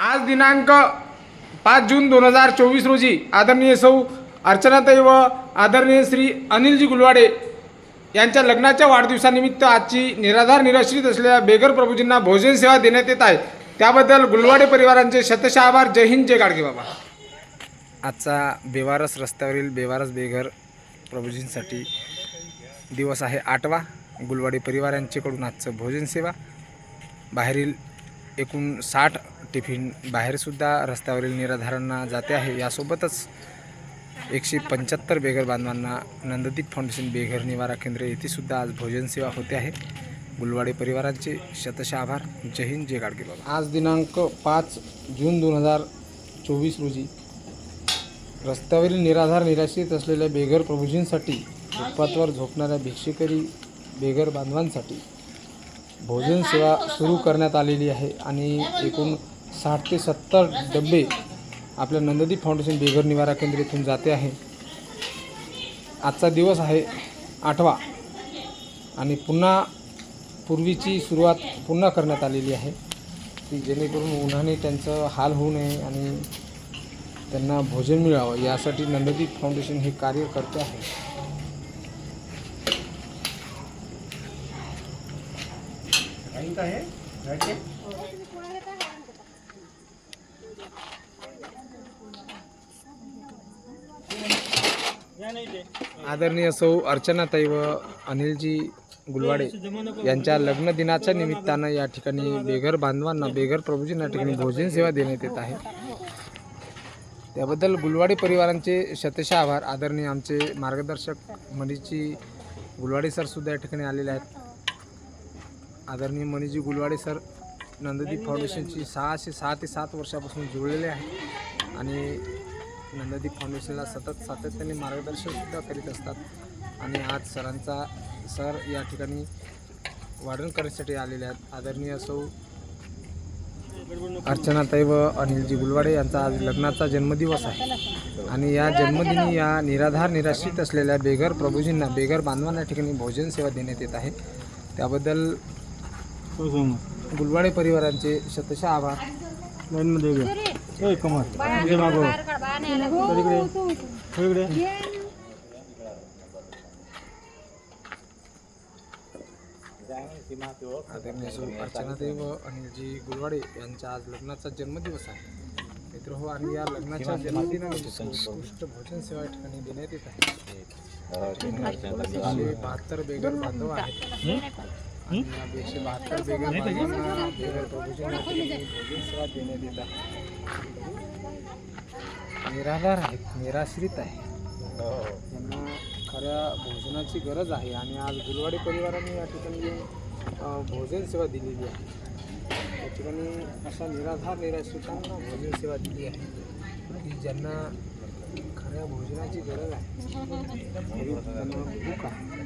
आज दिनांक पाच जून दोन हजार चोवीस रोजी आदरणीय सौ अर्चनाताई व आदरणीय श्री अनिलजी गुलवाडे यांच्या लग्नाच्या वाढदिवसानिमित्त आजची निराधार निराश्रित असलेल्या बेघर प्रभूजींना भोजन सेवा देण्यात येत आहे. त्याबद्दल गुलवाडे परिवारांचे शतशः आभार. जय हिंद जय गाडगे बाबा. आजचा बेवारस रस्त्यावरील बेवारस बेघर प्रभूजींसाठी दिवस आहे आठवा. गुलवाडे परिवारांच्याकडून आजचं भोजन सेवा. बाहेरील एकूण साठ टिफिन बाहेरसुद्धा रस्त्यावरील निराधारांना जाते आहे. यासोबतच एकशे पंच्याहत्तर बेघर बांधवांना नंददीप फाउंडेशन बेघर निवारा केंद्र येथेसुद्धा आज भोजनसेवा होते आहे. गुलवाडे परिवारांचे शतशः आभार. जय हिंद जय गाडगे बाबा. आज दिनांक पाच जून दोन हजार चोवीस रोजी रस्त्यावरील निराधार निराश्रित असलेल्या बेघर प्रभूजींसाठी फुटपाथवर झोपणाऱ्या भिक्षेकरी बेघर बांधवांसाठी भोजन सेवा सुरू करण्यात आलेली आहे आणि एकूण साठ ते सत्तर डबे आपल्या नंददीप फाउंडेशन बेघर निवारा केंद्र जाते आहे. आजचा दिवस आहे आठवा आणि पुन्हा पूर्वीची सुरुवात पुन्हा करण्यात आलेली आहे. की जेणेकरून उन्हाने त्यांचं हाल होऊ नये आणि त्यांना भोजन मिळावं यासाठी नंददीप फाउंडेशन हे कार्य करते आहे. आदरणीय सौ अर्चनाताई व अनिलजी गुलवाडे यांच्या लग्न दिनाच्या निमित्तानं या ठिकाणी बेघर बांधवांना बेघर प्रभूजींना या ठिकाणी भोजन सेवा देण्यात येत आहे. त्याबद्दल गुलवाडे परिवारांचे शतशः आभार. आदरणीय आमचे मार्गदर्शक मणिजी गुलवाडे सर सुद्धा या ठिकाणी आलेले आहेत. आदरणीय मणिजी गुलवाडे सर नंददीप फाउंडेशनची सहाशे सहा ते सात वर्षापासून जुळलेले आहेत. आणि नंददीप फाउंडेशनला सतत सातत्याने मार्गदर्शन सुद्धा करीत असतात. आणि आज सरांचा सर या ठिकाणी वाढण करण्यासाठी आलेले आहेत. आदरणीय सौ अर्चनाताई व अनिलजी गुलवाडे यांचा आज लग्नाचा जन्मदिवस आहे. आणि या जन्मदिनी या निराधार निराश्रित असलेल्या बेघर प्रभूजींना बेघर बांधवांना या ठिकाणी भोजन सेवा देण्यात येत आहे. त्याबद्दल गुलवाडे परिवारांचे शतशः आभार. ए कमर इकडे मागव. इकडे इकडे. आदरणीय सौ अर्चनाताई व अनिलजी गुलवाडे यांचा आज लग्नाचा जन्मदिवस आहे. मित्र हो आणि या लग्नाच्या जन्मदिनामध्ये उत्कृष्ट भोजन सेवा या ठिकाणी देण्यात येत आहे. बहात्तर बेघर बांधव आहेत. एकशे बहात्तर बेघर बांधवांना बेघर भोजन सेवा देण्यात येत आहे. निराधार आहेत निराश्रित आहे त्यांना खऱ्या भोजनाची गरज आहे आणि आज गुलवाडी परिवाराने या ठिकाणी भोजन सेवा दिलेली आहे या ठिकाणी अशा निराधार निराश्रितांना भोजन सेवा दिली आहे की ज्यांना खऱ्या भोजनाची गरज आहे त्यांना भूक आहे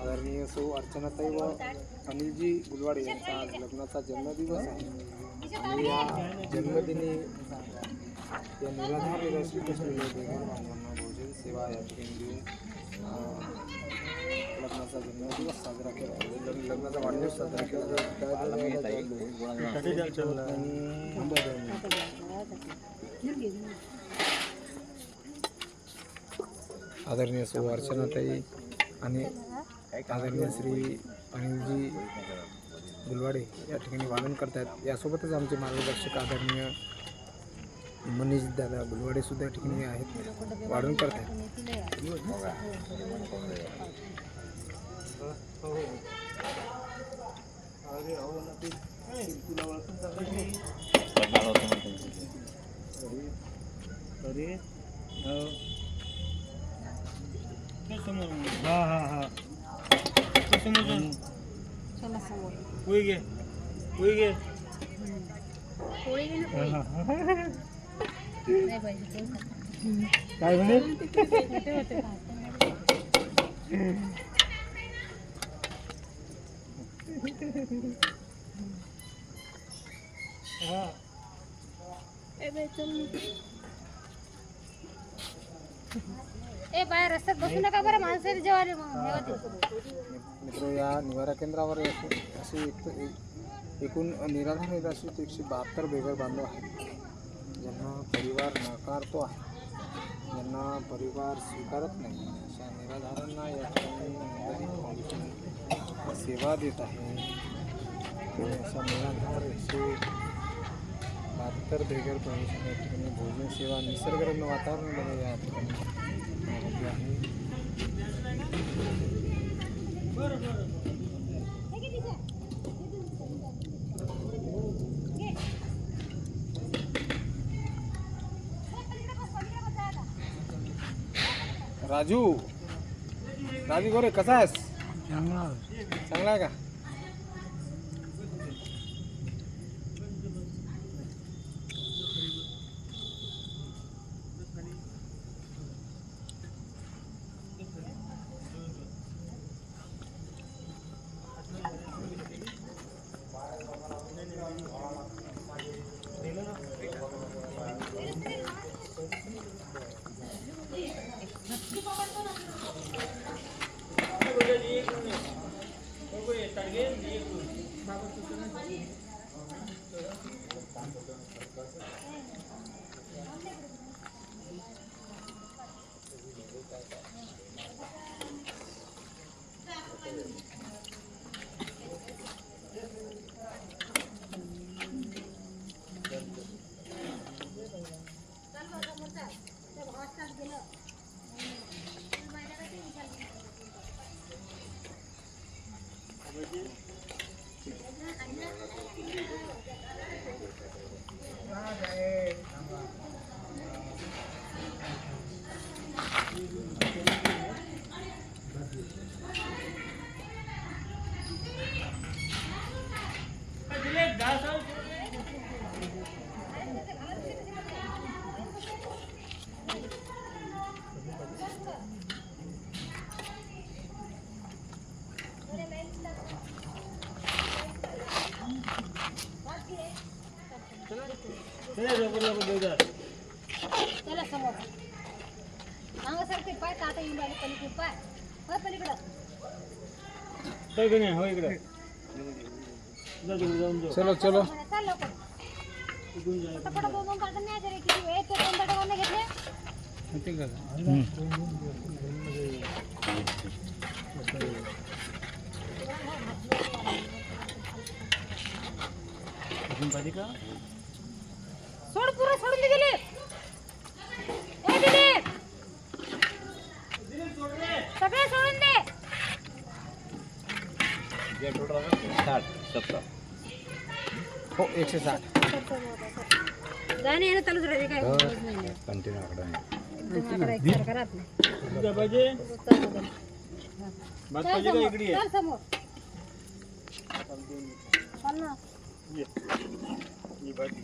आदरणीय सौ अर्चनाताई व अनिलजी गुलवाडे यांचा आज लग्नाचा जन्मदिवस आहे. आणि या जन्मदिनी या निराधार निराश्रित असलेल्या बेघर बांधवांना भोजन सेवा या ठिकाणी देऊन लग्नाचा जन्मदिवस साजरा केला. लग्न- लग्नाचा वाढदिवस साजरा केला. आदरणीय सौ अर्चनाताई आणि आदरणीय श्री अनिलजी गुलवाडे या ठिकाणी वादन करतायत. यासोबतच आमचे मार्गदर्शक आदरणीय मनीष दादा गुलवाडे सुद्धा या ठिकाणी आहेत. वाढून करतायत तरी हा हा हा चला समोर पोळी घे पोळी घे पोळी घे ना पोळी नाही पाहिजे पोळी खा. काय म्हणे मोठे होते का? ए बाहेर रस्त्यात बसू नका बरं माणसं हे होते. मित्र या निवारा केंद्रावर असे असे एक एक- एकूण निराधार निराश्रित एकशे बहात्तर बेघर बांधव आहेत. ज्यांना परिवार नाकारतो आहे. ज्यांना परिवार स्वीकारत नाही. अशा निराधारांना या ठिकाणी नंदनी फाउंडेशन सेवा देत आहे. आणि अशा निराधार एकशे बहात्तर बेघर फाउंडेशन या ठिकाणी भोजन सेवा निसर्गरम्य वातावरण बनवले या ठिकाणी राजू राजू गोरे कसा आहेस? चांगला आहे का? again. चला समोर. मागासारखे पाय येऊन राहिले पलीकडे पाय. होय पलीकडं. हो इकडे. चलो चलो. लवकर. पटापट किती वेळ ते दोन घेतले. अजून पाहिजे का? ए दिली सगळे सोडून दे हो एकशे साठ गाणे येणं चालूच राहते काय गरज नाही आहे. एकदम आकडा एकसारखा करत नाही. तुला काय पाहिजे चाल बघ. भात चल पाहिजे का समोर, इकडे ये. चल समोर चल ना ये. ये भात घे.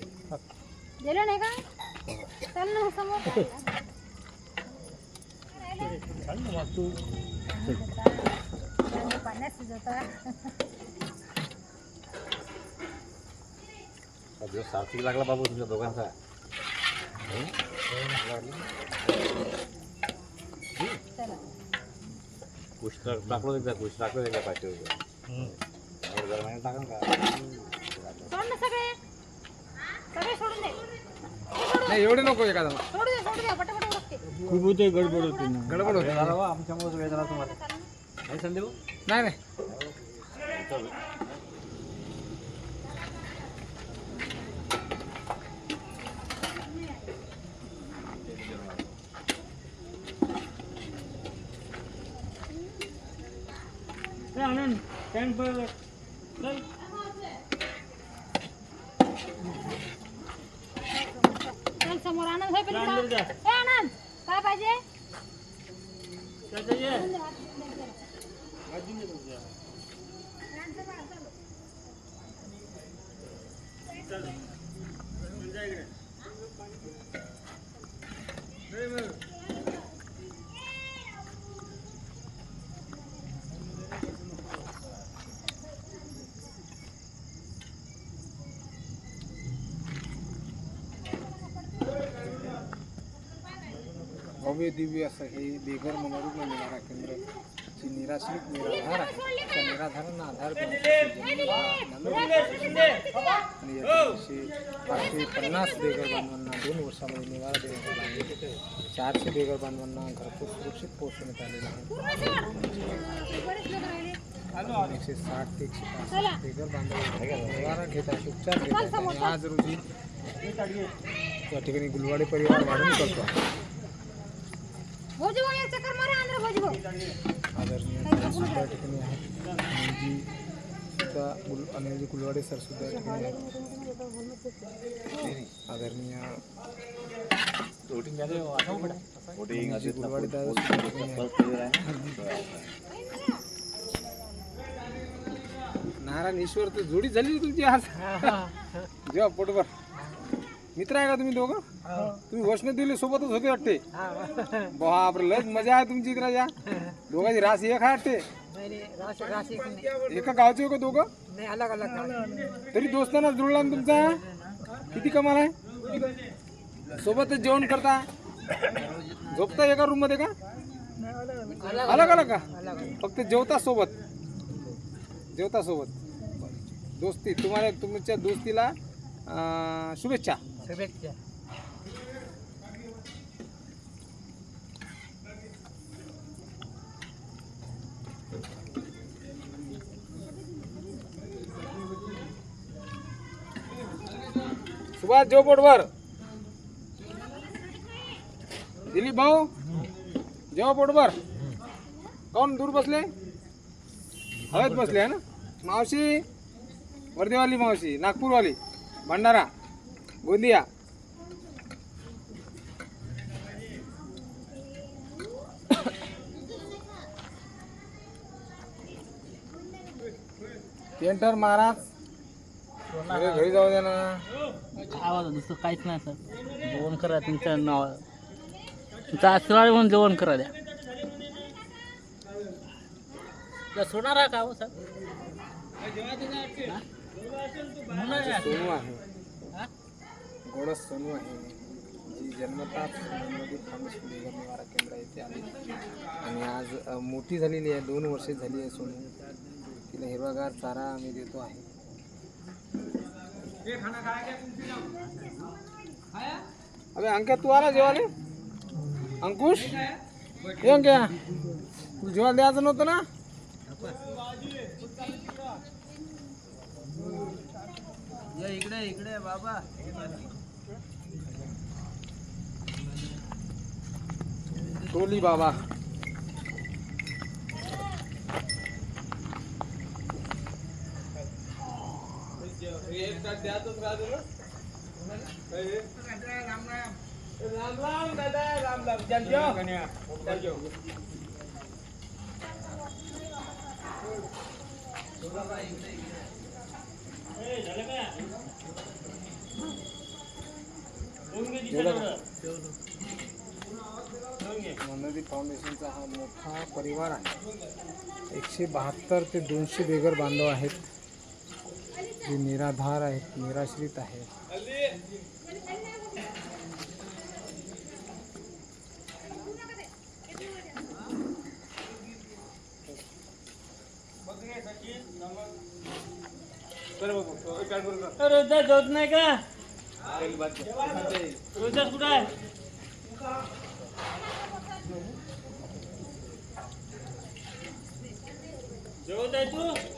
गेलं नाही का चल ना समोर चाल ना भात तू. गाणे पाण्यात शिजवता दिवस सार्थक लागला बाबू तुमच्या दोघांचा चला कुश टाकलो एकदा कुश टाकलो एकदा पाचशे रुपये हम्म. त्यावर जरा महिन्यात टाका का सोड ना सगळे सगळे सोडून दे नाही एवढे नको एखादा सोडू दे सोडू दे पटापट उरकते खूप होते गडबड होते ना गडबड होते झाला बा आमच्यामुळेच वेळ झाला तुम्हाला नाही संदेव नाही नाही ए, आनंद टँक पर चल चल समोर आनंद होय अंदर पलीकडं जा. ए आनंद काय पाहिजे क्या चाहिए सोडून दे, हात- भाजी दे तुझ्या माणसं बघा, भव्य दिव्य असं हे बेघर मनोरुग्ण निवारा केंद्र जे निराश्रित निराधार आहे. त्या निराधारांना आधार आणि याच्याविषयी पाचशे पन्नास बेघर बांधवांना दोन वर्षामध्ये निवारा देण्यात आला आहे. चारशे बेघर बांधवांना घरपोच सुरक्षित पोहोचवण्यात आलेलं आहे. एकशे साठ ते एकशे पासष्ट बेघर बांधव निवारा घेत आहे उपचार घेत आहेत. आणि आज रोजी या ठिकाणी गुलवाडे परिवार वाढून करतो चक्कर मारा आदरणीय सुद्धा या ठिकाणी आहेत. अनिलजी सुद्धा गुल अनिलजी गुलवाडे सर सुद्धा या ठिकाणी आहेत. आदरणीय अनिलजी गुलवाडे दादा सुद्धा या ठिकाणी आहेत. नारायण ईश्वर तर जोडी झाली तुमची आज. जेव्हा पोटभर. मित्र आहे का तुम्ही दोघं? तुम्ही वैष्णव दिली सोबतच होते वाटते? बापरे लयच मजा आहे तुमची इकडे दोघांची रास एक आहे वाटते? एका गावचे का दोघं? तरी दोस्ताना जुळला ना तुमचा? किती कमाल आहे? सोबतच जेवण करता? झोपता एका रूममध्ये का? अलग अलग का? फक्त जेवता सोबत? जेवता सोबत. दोस्ती तुम्हाला तुमच्या दोस्तीला अं, सुभाष जेव पोटभर. दिलीप भाऊ जेव्हा पोटभर. काऊन दूर बसले? हवेत बसले ना? मावशी वर्धेवाली मावशी नागपूरवाली भंडारा. गोंदिया. पेंटर महाराज. अरे घरी जाऊ द्या ना. आवाज दुसरं काहीच नाही सर. जेवण करा तुमच्या नाव तुमचा आशीर्वाद म्हणून जेवण करा द्या. त्या सोनार का हो सर? सोनू आहे. गोडस सोनू आहे. जी सोनूमध्ये फार्मसी बेगर निवारा केंद्र येथे आली. आणि आज मोठी झालेली आहे. दोन वर्षे झाली आहे सोनू. तिला हिरवागार चारा आम्ही देतो आहे. अबे अंक्या तू आला जेवाले अंकुश? अंक्या तू जेवायला द्यायचं नव्हतं ना? टोली बाबा. Tuli Baba. રામ રામ દાદા રામ રામ જનજો જનજો એ मनोदी फाउंडेशनचा हा मोठा परिवार आहे. एकशे बहात्तर ते दोनशे बेघर बांधव आहेत. जे निराधार आहेत निराश्रित आहेत. रोजगार जात नाही का? रोजगार कुठं आहे? जेवत आहे तू